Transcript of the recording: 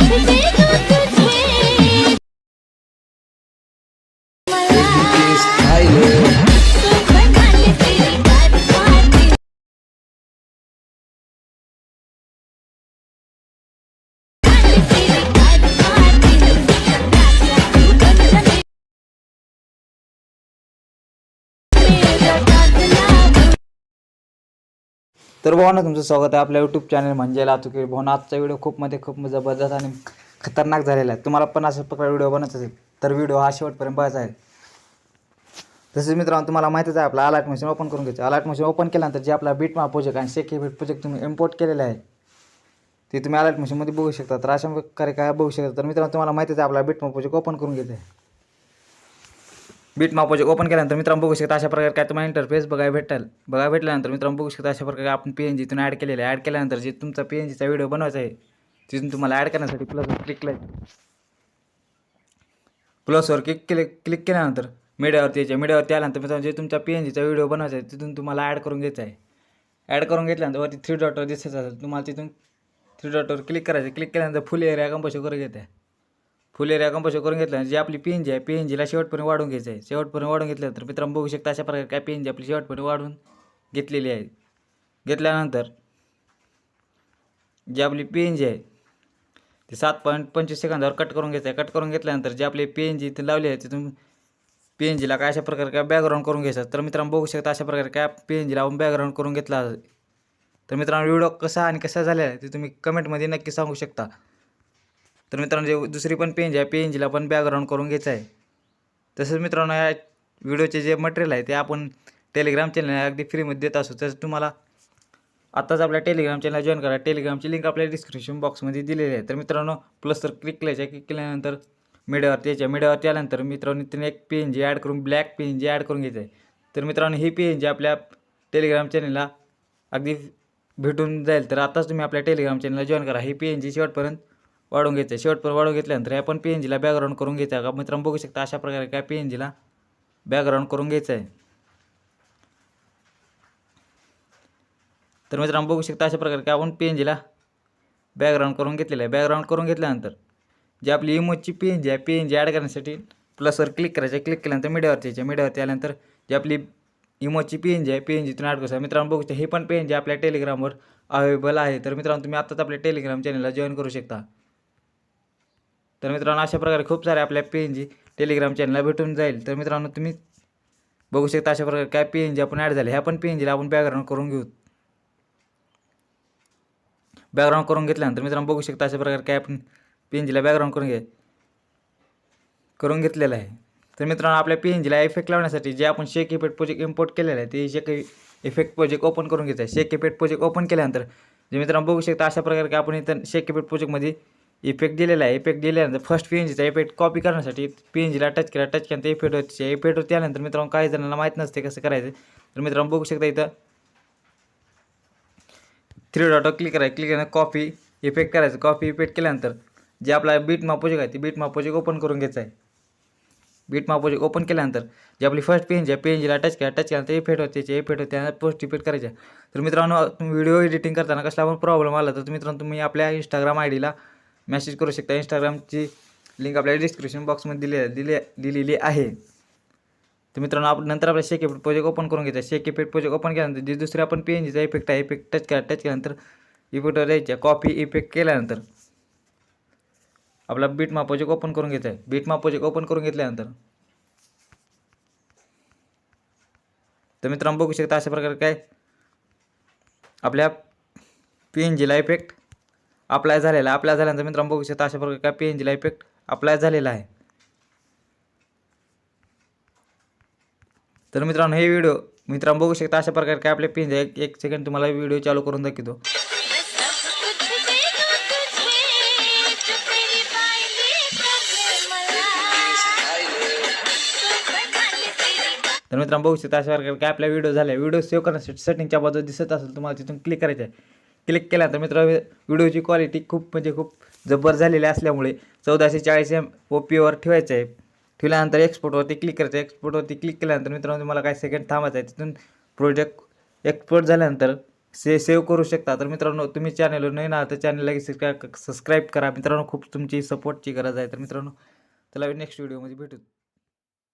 Beni götür. तर भावना तुमचं स्वागत आहे आपल्या यूट्यूब चॅनल म्हणजे लातुकी भावना आजचा व्हिडिओ खूप मध्ये खूप म्हणजे जबरदस्त आणि खतरनाक झालेला आहे. तुम्हाला पण असं प्रकारे व्हिडिओ बनत असेल तर व्हिडिओ हा शेवटपर्यंत बघायचा आहे. तसेच मित्रांनो तुम्हाला माहितीच आहे आपला अलर्ट मशीन ओपन करून घ्यायचं. अलर्ट मशीन ओपन केल्यानंतर जे आपला बीट माप प्रोजेक्ट आणि शेकी बीट प्रोजेक्ट तुम्ही इम्पोर्ट केलेला आहे ते तुम्ही अलर्ट मशीनमध्ये बघू शकता. तर अशा प्रकारे काय बघू शकता? तर मित्रांनो तुम्हाला माहितीच आहे आपला बीट माप प्रोजेक्ट ओपन करून घ्यायचं आहे. बीट माप ओपन केल्यानंतर मित्रांनो बघू शकता अशा प्रकारे काय तुम्हाला इंटरफेस बघायला भेटेल. बघायला भेटल्यानंतर मित्रांनो बघू शकता अशा प्रकारे आपण पी एन जीतून ॲड केलेलं आहे. ॲड केल्यानंतर जे तुमचा पी एन जीचा व्हिडिओ बनवायचा आहे तिथून तुम्हाला ॲड करण्यासाठी प्लस क्लिक प्लसवर क्लिक केले क्लिक केल्यानंतर मीडियावरती यायचे मीडियावरती आल्यानंतर मित्रांनो जे तुमचा पी एन जीचा व्हिडिओ बनवायचा आहे तिथून तुम्हाला ॲड करून घ्यायचा आहे. ॲड करून घेतल्यानंतर वरती थ्री डॉटवर दिसत असेल तुम्हाला तिथून थ्री डॉटवर क्लिक करायचं क्लिक केल्यानंतर फुल एरिया कंपोज करून घेत फुलेऱ्या फुल करून घेतल्यानंतर जी आपली पी आहे पेंजीला शेवटपर्यंत वाढून घ्यायचं आहे शेवटपर्यंत वाढून घेतल्यानंतर मित्रांनो बघू शकता अशा प्रकारे काय पी जी आपली शेवटपर्यंत वाढून घेतलेली आहे. घेतल्यानंतर जी आपली पी एन जी आहे ते सात पॉईंट पंचवीस सेकंदावर कट करून घ्यायचं आहे कट करून घेतल्यानंतर जे आपली पी इथे लावली आहे तिथून पी काय अशा प्रकारे काय बॅकग्राऊंड करून घ्यायचं तर मित्रांनो बघू शकता अशा प्रकारे काय पी आपण बॅकग्राऊंड करून घेतला तर मित्रांनो व्हिडिओ कसा आणि कसा झालेला आहे ते तुम्ही कमेंटमध्ये नक्की सांगू शकता. तर मित्रांनो जे दुसरी पण पेन जी आहे पी एन जीला पण बॅकग्राऊंड करून घ्यायचं आहे. तसंच मित्रांनो या व्हिडिओचे जे मटेरियल आहे ते आपण टेलिग्राम चॅनल अगदी फ्रीमध्ये देत असू. तसंच तुम्हाला आत्ताच आपल्या टेलिग्राम चॅनल जॉईन करा. टेलिग्रामची लिंक आपल्या डिस्क्रिप्शन बॉक्समध्ये दिलेली आहे. तर मित्रांनो प्लस तर क्लिक करायचं क्लिक केल्यानंतर मीडियावरती यायच्या मीडियावरती आल्यानंतर मित्रांनो तिने एक पी एन जी ॲड करून black pen N G add करून घ्यायचं आहे. तर मित्रांनो ही पी एन जी आपल्या टेलिग्राम चॅनलला अगदी भेटून जाईल. तर आताच तुम्ही आपल्या टेलिग्राम चॅनलला जॉईन करा. ही पी एन जी शेवटपर्यंत वाढून घ्यायचं आहे शेवटपर्यंत वाढून घेतल्यानंतर आपण पी एन जीला बॅकग्राऊंड करून घ्यायचं आहे का मित्रांनो बघू शकता अशा प्रकारे काय पी एन जीला बॅकग्राऊंड करून घ्यायचं आहे. तर मित्रांनो बघू शकता अशा प्रकारे काय आपण पी एन जीला बॅकग्राऊंड करून घेतलेलं आहे. बॅकग्राऊंड करून घेतल्यानंतर जी आपली इमोजची पी एन जी आहे पी एन जी ॲड करण्यासाठी प्लसवर क्लिक करायचं. क्लिक केल्यानंतर मीडियावरती यायच्या मीडियावरती आल्यानंतर जी आपली इमोजची पी एन जी आहे पी एन जीतून ॲड करू मित्रांनो बघू शकता हे पण पी एन जी आपल्या टेलिग्रामवर अवेलेबल आहे. तर मित्रांनो तुम्ही आत्ताच आपल्या टेलिग्राम चॅनलला जॉईन करू शकता. तर मित्रांनो अशा प्रकारे खूप सारे आपल्या पी एन जी टेलिग्राम चॅनलला भेटून जाईल. तर मित्रांनो तुम्ही बघू शकता अशा प्रकारे काय पी एन जी आपण ॲड झाले. ह्या पण पी एन जीला आपण बॅकग्राऊंड करून घेऊ. बॅकग्राऊंड करून घेतल्यानंतर मित्रांनो बघू शकता अशा प्रकारे काय आपण पी एन जीला बॅकग्राऊंड करून घे करून घेतलेलं आहे. तर मित्रांनो आपल्या पी एन जीला इफेक्ट लावण्यासाठी जे आपण शेक इफेक्ट प्रोजेक्ट इम्पोर्ट केलेलं आहे ते शेक इफेक्ट प्रोजेक्ट ओपन करून घेत आहे शेक इफेक्ट प्रोजेक्ट ओपन केल्यानंतर जे मित्रांनो बघू शकता अशा प्रकारे काय आपण इथं शेक इफेक्ट प्रोजेक्टमध्ये इफेक्ट दिलेला आहे. इफेक्ट दिल्यानंतर फर्स्ट पी एन जीचा इफेक्ट कॉपी करण्यासाठी पी एन जीला टच केला. टच केल्यानंतर इफेक्ट होते इफेक्ट त्यानंतर मित्रांनो काही जणांना माहीत नसते कसं करायचं. तर मित्रांनो बघू शकता इथं थ्री डॉटवर क्लिक करायचं क्लिक केल्यानंतर कॉपी इफेक्ट करायचं. कॉपी इफेक्ट केल्यानंतर जे आपला बीट माप आहे ते बीट माप ओपन करून घ्यायचं आहे. बीट माप ओपन केल्यानंतर जे आपली फर्स्ट पेज आहे पेजला टच केला. टच केल्यानंतर इफेक्ट होते त्याचे इफेक्ट होते त्यानंतर पोस्ट इफेक्ट करायचे. तर मित्रांनो तुम्ही व्हिडिओ एडिटिंग करताना कसला पण प्रॉब्लेम आला तर मित्रांनो तुम्ही आपल्या इंस्टाग्राम आय डीला मेसेज करू शकता. इंस्टाग्रामची लिंक आपल्या डिस्क्रिप्शन बॉक्समध्ये दिली दिली दिलेली आहे. तर मित्रांनो आपण नंतर आपल्या शेक इफेक्ट प्रोजेक्ट ओपन करून घ्यायचा शेक इफेक्ट प्रोजेक्ट ओपन केल्यानंतर जे दुसरे आपण पी एन जीचा इफेक्ट आहे इफेक्ट टच केला टच केल्यानंतर इफेक्टवर द्यायच्या कॉपी इफेक्ट केल्यानंतर आपला बीट माप प्रोजेक्ट ओपन करून घ्यायचा आहे बीट माप प्रोजेक्ट ओपन करून घेतल्यानंतर तर मित्रांनो बघू शकता अशा प्रकारे काय आपल्या पी एन जीला इफेक्ट अप्लाय झालेला अप्लाय झाल्यानंतर मित्रांनो बघू शकता अशा प्रकारे काय पी एन जीला इफेक्ट अप्लाय झालेला आहे. तर मित्रांनो हे व्हिडिओ मित्रांनो बघू शकता अशा प्रकारे काय आपल्या पेन एक एक सेकंड तुम्हाला व्हिडिओ चालू करून दाखवतो. तर मित्रांनो बघू शकता अशा प्रकारे काय आपल्या व्हिडिओ झाल्या. व्हिडिओ सेव्ह करण्यासाठी सेटिंगच्या बाजूला दिसत असेल तुम्हाला तिथून क्लिक करायचं आहे क्लिक केला तर मित्र व्हिडिओची क्वालिटी खूप म्हणजे खूप जबर झालेली असल्यामुळे चौदाशे चाळीस एम ओ पीवर ठेवायचं आहे. ठेवल्यानंतर एक्सपोर्टवरती क्लिक करायचं एक्सपोर्टवरती क्लिक केल्यानंतर मित्रांनो तुम्हाला काही सेकंड थांबायचं आहे तिथून प्रोजेक्ट एक्सपोर्ट झाल्यानंतर से सेव्ह करू शकता. तर मित्रांनो तुम्ही चॅनलवर नाही ना तर चॅनलला सबस्क्राईब सबस्क्राईब करा. मित्रांनो खूप तुमची सपोर्टची गरज आहे. तर मित्रांनो चला नेक्स्ट व्हिडिओमध्ये भेटू.